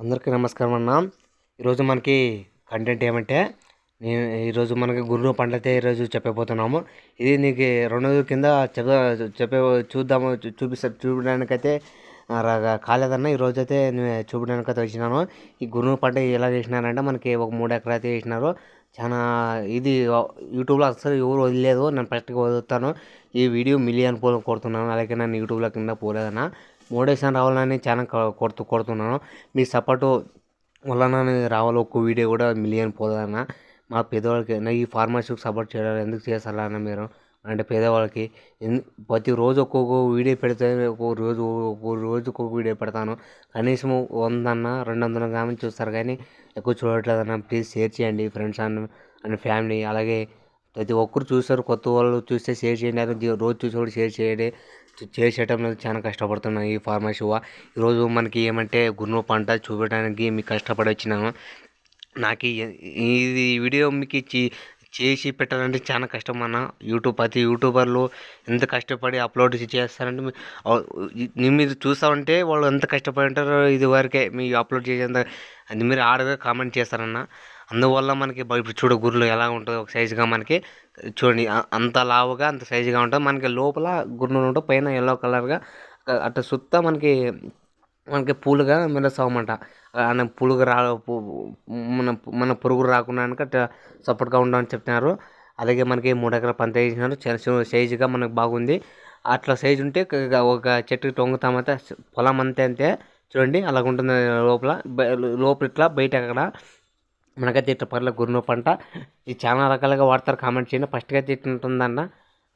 అందరికీ నమస్కారం అన్న. ఈరోజు మనకి కంటెంట్ ఏమంటే నేను ఈరోజు మనకి గుర్రు పండ్లైతే ఈరోజు చెప్పబోతున్నాము. ఇది నీకు రెండు రోజుల కింద చెప్ప చెప్పే చూద్దాము చూపిస్తా చూపించడానికైతే రా- కాలేదన్న. ఈరోజు అయితే నేను చూపడానికైతే వచ్చినాను. ఈ గుర్రు పంట ఎలా చేసినారంటే మనకి ఒక మూడు ఎకరాలు అయితే వేసినారు చాలా ఇది యూట్యూబ్లో అసలు ఎవరు వదిలేదు. నేను ఫస్ట్గా వదులుతాను. ఈ వీడియో మిలియన్ పోలు కొడుతున్నాను. అలాగే నన్ను యూట్యూబ్లో కింద పోలేదన్న. మోడేషన్ రావాలని చాలా కొ- కొడుతున్నాను మీ సపోర్టు వలన రావాలి ఒక్క వీడియో కూడా మిలియన్ పోదన్న మా పేదవాళ్ళకి ఈ ఫార్మర్స్కి సపోర్ట్ చేయాలి ఎందుకు చేస్తారన్న మీరు? అంటే పేదవాళ్ళకి ప్రతిరోజు ఒక్కొక్క వీడియో పెడితే ఒక్కొక్క రోజు ఒక్కొక్క రోజు ఒక్కొక్క వీడియో పెడతాను. కనీసం వంద అన్న రెండు వందల గ్రాములు చూస్తారు కానీ ఎక్కువ చూడట్లేదన్న. ప్లీజ్ షేర్ చేయండి ఫ్రెండ్స్ అండ్ అండ్ ఫ్యామిలీ. అలాగే ప్రతి ఒక్కరు చూస్తారు కొత్త వాళ్ళు చూస్తే షేర్ చేయండి. అదే రోజు చూసే కూడా షేర్ చేయండి. చేసేయటం షేర్ చేయడం అనేది చాలా కష్టపడుతున్నాను ఈ ఫార్మర్స్ ఈరోజు మనకి ఏమంటే గుర్రు పంట చూపడానికి మీకు కష్టపడి వచ్చినాను. నాకు ఈ- ఇది వీడియో మీకు ఇచ్చి చేసి పెట్టాలంటే చాలా కష్టం అన్న. యూట్యూబ్ ప్రతి యూట్యూబర్లు ఎంత కష్టపడి అప్లోడ్ చేస్తారంటే మీ- అవ్- ఈ- మీరు చూస్తామంటే వాళ్ళు ఎంత కష్టపడి ఉంటారో ఇది వరకే మీ అప్లోడ్ చేసేంత అది మీరు ఆడగా కామెంట్ చేస్తారన్న. అందువల్ల మనకి ఇప్పుడు చూడ గుర్రెలు ఎలా ఉంటుందో ఒక సైజుగా మనకి చూడండి అంత లావుగా అంత సైజుగా ఉంటుంది మనకి లోపల గుర్రెలు ఉంటాయి పైన ఎల్లో కలర్గా అట్లా సుత్త మనకి మనకి పూలుగా మెరుస్తామంట అన్న పులుగు రా మన మన పురుగు రాకుండా అట్లా సపోర్ట్గా ఉండమని చెప్తున్నారు అలాగే మనకి మూడు ఎకరాల పంట వేసినారు. చాలా సైజుగా మనకు బాగుంది. అట్లా సైజు ఉంటే ఒక చెట్టు తొంగుతామంటే పొలం అంతే అంతే. చూడండి అలాగ ఉంటుంది లోపల. లోపల ఇట్లా బయట అక్కడ. మనకైతే ఇట్లా పర్ల గుర్రు పంట. ఇది చాలా రకాలుగా వాడతారు. కామెంట్ చేయండి. ఫస్ట్గా అయితే ఇట్లా ఉంటుందన్న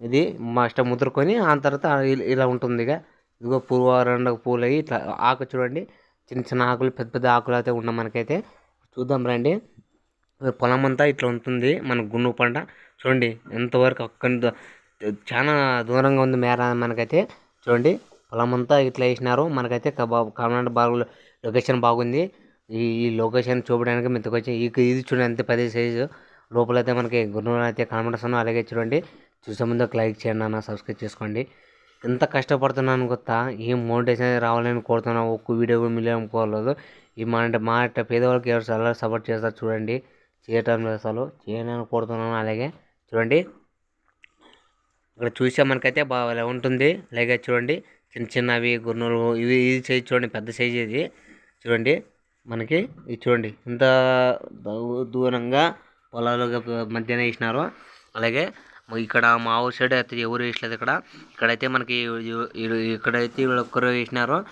ఇది మా ఇష్టం ముద్రకొని ఆ తర్వాత ఇలా ఉంటుంది ఇక. ఇదిగో పువ్వు రెండు పూలు అయ్యి ఇట్లా ఆకు చూడండి. చిన్న చిన్న ఆకులు పెద్ద పెద్ద ఆకులు అయితే ఉన్నాం మనకైతే. చూద్దాం రండి. పొలం అంతా ఇట్లా ఉంటుంది. మన గున్ను పంట. చూడండి ఎంతవరకు అక్కడ చాలా దూరంగా ఉంది మేర మనకైతే. చూడండి పొలం అంతా ఇట్లా వేసినారు. మనకైతే కామన్ బాగు లొకేషన్ బాగుంది. ఈ ఈ లొకేషన్ చూపడానికి మెత్తకొచ్చి వచ్చి ఇది చూడండి ఎంత పెద్ద సైజు. లోపలైతే మనకి గుర్రం అయితే కనబడుతున్నాం అలాగే చూడండి చూసే ముందు ఒక లైక్ చేయండి అన్న సబ్స్క్రైబ్ చేసుకోండి. ఎంత కష్టపడుతున్నాను కొత్త ఏం మోటివేషన్ రావాలని కోరుతున్నాను ఒక్క వీడియో కూడా మిలియం కోరలేదు. ఈ మా అంటే మా పేదవాళ్ళకి ఎవరు చాలా సపోర్ట్ చేస్తారు చూడండి. చేయటం లేదు అసలు చేయాలని కోరుతున్నాను. అలాగే చూడండి ఇక్కడ చూసే మనకైతే బాగా ఉంటుంది. అలాగే చూడండి చిన్న చిన్నవి గుర్నూలు ఇవి ఇది సైజ్ చూడండి పెద్ద సైజ్ ఇది. చూడండి మనకి ఇది చూడండి ఇంత దూ- దూరంగా పొలాలు మధ్యన వేసినారు. అలాగే ఇక్కడ మా ఊరు సైడ్ అయితే ఎవరు వేసలేదు ఇక్కడ. ఇక్కడైతే మనకి ఇక్కడైతే వీళ్ళు ఒక్కరు వేసినారు.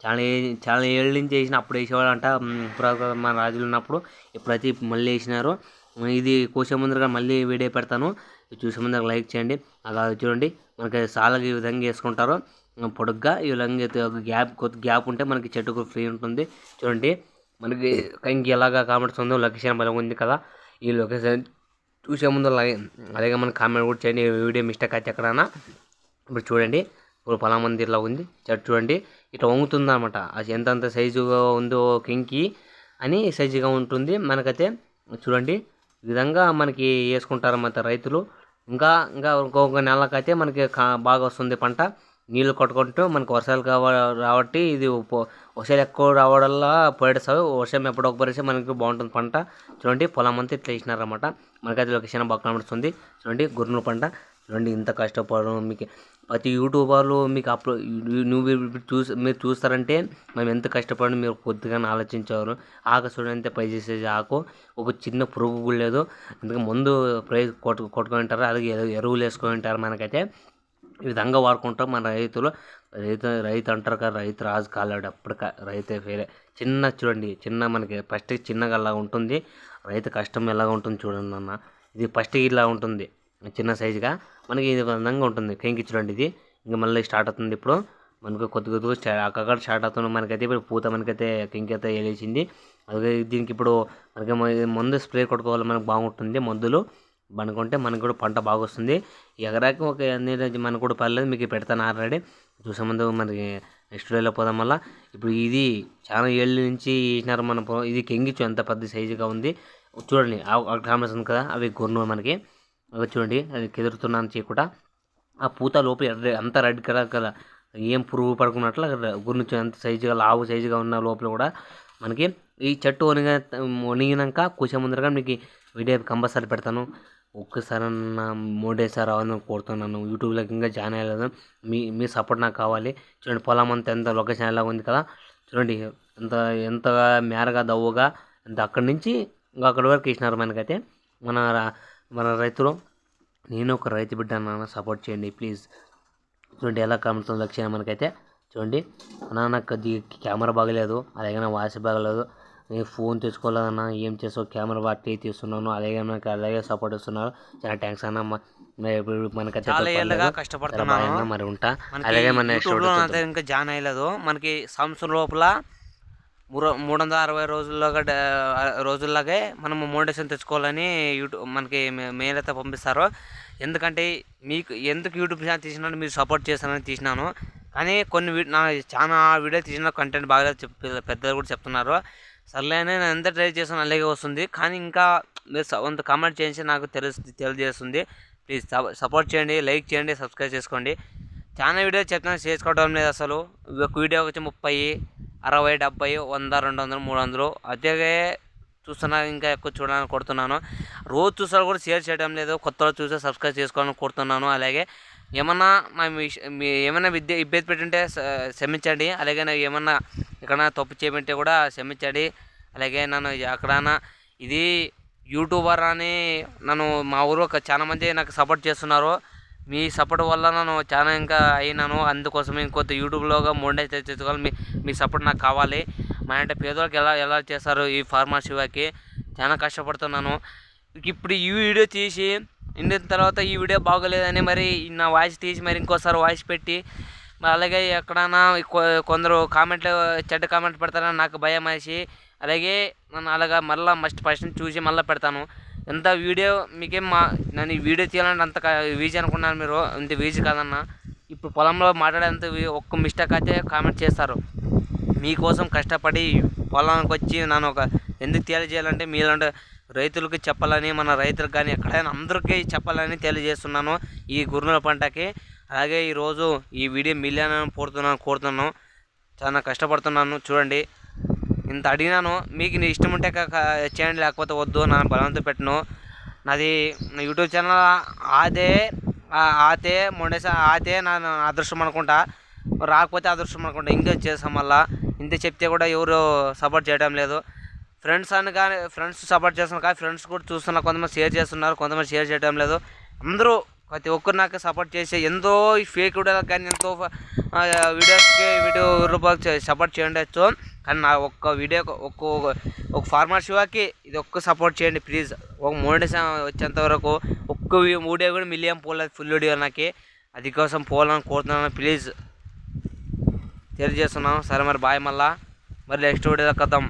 చాలా చాలా ఏళ్ళ నుంచి వేసిన అప్పుడు వేసేవాళ్ళంట. అంట మన రాజులు ఉన్నప్పుడు ఇప్పుడైతే మళ్ళీ వేసినారు ఇది కోసే ముందరగా మళ్ళీ వీడియో పెడతాను. చూసే ముందర లైక్ చేయండి. అలా చూడండి. మనకి సాలకి ఈ విధంగా వేసుకుంటారు. పొడుగ్గా ఈ విధంగా అయితే గ్యాప్ కొద్ది గ్యాప్ ఉంటే మనకి చెట్టుకు ఫ్రీ ఉంటుంది. చూడండి. మనకి కంకి ఎలాగా కామెంట్స్ లొకేషన్ బలం ఉంది కదా. ఈ లొకేషన్ చూసే ముందు అలాగే అలాగే మన కామెంట్ కూడా చేయండి. వీడియో మిస్టేక్ అయితే ఎక్కడన్నా ఇప్పుడు చూడండి. ఇప్పుడు పొలం మందిర్లా ఉంది. చెట్టు చూడండి ఇట్లా వంగుతుంది అనమాట అది ఎంతంత సైజుగా ఉందో కింకి అని సైజుగా ఉంటుంది. మనకైతే చూడండి ఈ విధంగా మనకి వేసుకుంటారు అన్నమాట రైతులు. ఇంకా ఇంకా ఇంకొక నెలకైతే మనకి కా- బాగా వస్తుంది పంట. నీళ్ళు కొట్టుకుంటూ మనకు వర్షాలు కావ రాబట్టి ఇది వర్షాలు ఎక్కువ రావడం వల్ల వర్షం ఎప్పుడో ఒక పరిస్థితి మనకి బాగుంటుంది పంట. చూడండి పొలం అంతా ఇట్లా వేసినారన్నమాట. మనకైతే లొకేషన్ బాగా కనబడుతుంది. చూడండి గుర్రెల పంట. చూడండి ఇంత కష్టపడడం మీకు ప్రతి యూట్యూబర్లు మీకు అప్లో నువ్వు ఇప్పుడు చూసి మీరు చూస్తారంటే మేము ఎంత కష్టపడి మీరు కొద్దిగా ఆలోచించేవారు. ఆకు చూడండి పై చేసేది ఆకు. ఒక చిన్న పురుగు కూడా లేదు. అందుకే ముందు ప్రైజ్ కొట్టు కొట్టుకొని ఉంటారు. అలాగే ఎరువులు వేసుకొని ఉంటారు మనకైతే. ఈ విధంగా వాడుకుంటాం మన రైతులు. రైతు రైతు అంటారు కదా రైతు రాజు కాలేడు అప్పటిక రైతే ఫెయిలే చిన్న చూడండి చిన్న మనకి ఫస్ట్ చిన్నగా అలా ఉంటుంది. రైతు కష్టం ఎలాగ ఉంటుంది చూడండి అన్న. ఇది ఫస్ట్ ఇలా ఉంటుంది చిన్న సైజుగా. మనకి ఇది విధంగా ఉంటుంది. కేంకి చూడండి ఇది. ఇంకా మళ్ళీ స్టార్ట్ అవుతుంది ఇప్పుడు. మనకు కొద్ది కొద్దిగా అక్కడ స్టార్ట్ అవుతుంది. మనకైతే ఇప్పుడు పూత మనకైతే కింకి అయితే వేలేసింది. అలాగే దీనికి ఇప్పుడు మనకి మందు స్ప్రే కొట్టుకోవాలి మనకు బాగుంటుంది మందులు. మనకుంటే మనకు కూడా పంట బాగా వస్తుంది. ఎకరాకి ఒక అన్ని మనకు కూడా పర్లేదు. మీకు పెడతాను ఆల్రెడీ. చూసే ముందు మనకి నెక్స్ట్ డేలో పోదాం వల్ల ఇప్పుడు ఇది చాలా ఏళ్ళ నుంచి వేసినారు మన ఇది కెంగిచ్చు ఎంత పెద్ద సైజుగా ఉంది. చూడండి. కాంబినేషన్ ఉంది కదా. అవి గొర్రెలు మనకి. చూడండి అది కెదురుతున్నాను చేయకుండా ఆ పూత లోపల ఎర్ర అంతా రెడ్ కలర్ కలర్ ఏం పురుగు పడుకున్నట్లు గురించి ఎంత సైజుగా లావు సైజుగా ఉన్న లోపల కూడా మనకి ఈ చెట్టు వనిగ వణిగినాక కూర్చో ముందరగా మీకు వీడియో కంపల్సరీ పెడతాను. ఒక్కసారి మూడేసారి మోడేసారి రావాలని కోరుతున్నాను యూట్యూబ్లోకి ఇంకా జాయిన్ అయ్యలేదు. మీ మీ సపోర్ట్ నాకు కావాలి. చూడండి పొలం అంతా ఎంత లొకేషన్ ఎలా ఉంది కదా. చూడండి ఎంత ఎంతగా మేరగా దవ్వుగా ఎంత అక్కడి నుంచి ఇంకా అక్కడి వరకు ఇచ్చినారు మనకైతే. మన మన రైతులు నేను ఒక రైతు బిడ్డ నాన్న సపోర్ట్ చేయండి ప్లీజ్ చూడండి ఎలా కనబడుతుంది లక్ష్యం మనకైతే. చూడండి అన్నా నాకు అది కెమెరా బాగలేదు అలాగే నా వాయిస్ బాగలేదు. నేను ఫోన్ తెచ్చుకోలేదన్నా ఏం చేసావు కెమెరా బట్టి తీస్తున్నాను అలాగే నాకు అలాగే సపోర్ట్ ఇస్తున్నారు. చాలా థ్యాంక్స్ అన్న మనకైతే కష్టపడుతున్నాను. మరి ఉంటా. అలాగే మన ఇంకా జాయిన్ అయ్యలేదు. మనకి సంవత్సరం లోపల మూడు మూడు వందల అరవై రోజుల్లో రోజుల్లాగే మనం మోటివేషన్ తెచ్చుకోవాలని యూట్యూబ్ మనకి మెయిల్ అయితే పంపిస్తారు. ఎందుకంటే మీకు ఎందుకు యూట్యూబ్ ఛానల్ తీసినాను మీరు సపోర్ట్ చేస్తానని తీసినాను. కానీ కొన్ని నా చాలా వీడియో తీసిన కంటెంట్ బాగా పెద్దలు కూడా చెప్తున్నారు. సర్లే అని నేను ఎంత ట్రై చేసాను అలాగే వస్తుంది. కానీ ఇంకా మీరు కొంత కామెంట్ చేసి నాకు తెలుసు తెలియజేస్తుంది. ప్లీజ్ సపోర్ట్ చేయండి లైక్ చేయండి సబ్స్క్రైబ్ చేసుకోండి. చాలా వీడియో చెప్తాను చేసుకోవడం లేదు అసలు. ఒక వీడియో వచ్చి ముప్పై అరవై డెబ్బై వంద రెండు వందలు మూడు వందలు. అదే చూస్తున్నా ఇంకా ఎక్కువ చూడాలని కొడుతున్నాను రోజు చూసారు కూడా షేర్ చేయడం లేదు. కొత్త వాళ్ళు సబ్స్క్రైబ్ చేసుకోవాలని కోరుతున్నాను. అలాగే ఏమన్నా నా మీ ఏమైనా విద్య ఇబ్బంది పెట్టుంటే క్షమించండి. అలాగే నేను ఏమన్నా ఎక్కడైనా తప్పు చేయమంటే కూడా క్షమించండి. అలాగే నన్ను ఎక్కడైనా ఇది యూట్యూబర్ అని నన్ను మా ఊరు ఒక చాలా మంది నాకు సపోర్ట్ చేస్తున్నారు. మీ సపోర్ట్ వల్ల నేను చాలా ఇంకా అయినాను. అందుకోసం ఇంకొంత యూట్యూబ్లోగా మోండే తెచ్చుకోవాలి మీ మీ సపోర్ట్ నాకు కావాలి. మా అంటే పేదవాళ్ళకి ఎలా ఎలా చేస్తారు ఈ ఫార్మసీకి చాలా కష్టపడుతున్నాను. ఇప్పుడు ఈ వీడియో తీసి ఇండిన తర్వాత ఈ వీడియో బాగోలేదని మరి నా వాయిస్ తీసి మరి ఇంకోసారి వాయిస్ పెట్టి అలాగే ఎక్కడైనా కొందరు కామెంట్లు చెడ్డ కామెంట్ పెడతారని నాకు భయం వేసి అలాగే నన్ను అలాగా మళ్ళీ మస్ట్ ఫస్ట్ చూసి మళ్ళీ పెడతాను. ఎంత వీడియో మీకేం మా నన్ను ఈ వీడియో తీయాలంటే అంత వీజీ అనుకున్నాను మీరు. అంత వీజీ కాదన్న. ఇప్పుడు పొలంలో మాట్లాడేంత ఒక్క మిస్టేక్ అయితే కామెంట్ చేస్తారు. మీకోసం కష్టపడి పొలానికి వచ్చి నన్ను ఒక ఎందుకు తెలియజేయాలంటే మీలాంటి రైతులకు చెప్పాలని మన రైతులకు కానీ ఎక్కడైనా అందరికీ చెప్పాలని తెలియజేస్తున్నాను ఈ గురుల పంటకి. అలాగే ఈరోజు ఈ వీడియో మిలియన్ పోడుతున్నాను కోరుతున్నాను. చాలా కష్టపడుతున్నాను. చూడండి. ఇంత అడిగినాను మీకు నీ ఇష్టం ఉంటే చేయండి లేకపోతే వద్దు నన్ను బలవంతం పెట్టను. నాది నా యూట్యూబ్ ఛానల్ ఆదే ఆతే మొండేసా ఆతే నా అదృష్టం అనుకుంటా. రాకపోతే అదృష్టం అనుకుంటా. ఇంకా చేసాం మళ్ళా. ఇంత చెప్తే కూడా ఎవరు సపోర్ట్ చేయడం లేదు. ఫ్రెండ్స్ అని కానీ ఫ్రెండ్స్ సపోర్ట్ చేస్తున్నారు కానీ ఫ్రెండ్స్ కూడా చూస్తున్నారు. కొంతమంది షేర్ చేస్తున్నారు కొంతమంది షేర్ చేయడం లేదు. అందరూ ప్రతి ఒక్కరు నాకు సపోర్ట్ చేసి ఎంతో ఫేక్ వీడియోలకు కానీ ఎంతో వీడియోస్కి వీడియో రూపాయలు సపోర్ట్ చేయండొచ్చు కానీ నా ఒక్క వీడియో ఒక్క ఒక ఫార్మర్ శివాకి ఇది ఒక్క సపోర్ట్ చేయండి ప్లీజ్ ఒక మోటివేషన్ వచ్చేంత వరకు ఒక్క వీ- వీడియో కూడా మిలియం పోలేదు ఫుల్ వీడియో నాకు. అది కోసం పోవాలని కోరుతున్నాను ప్లీజ్ తెలియజేస్తున్నాను. సరే మరి బాయ్ మళ్ళా. మరి నెక్స్ట్ వీడియో కద్దాం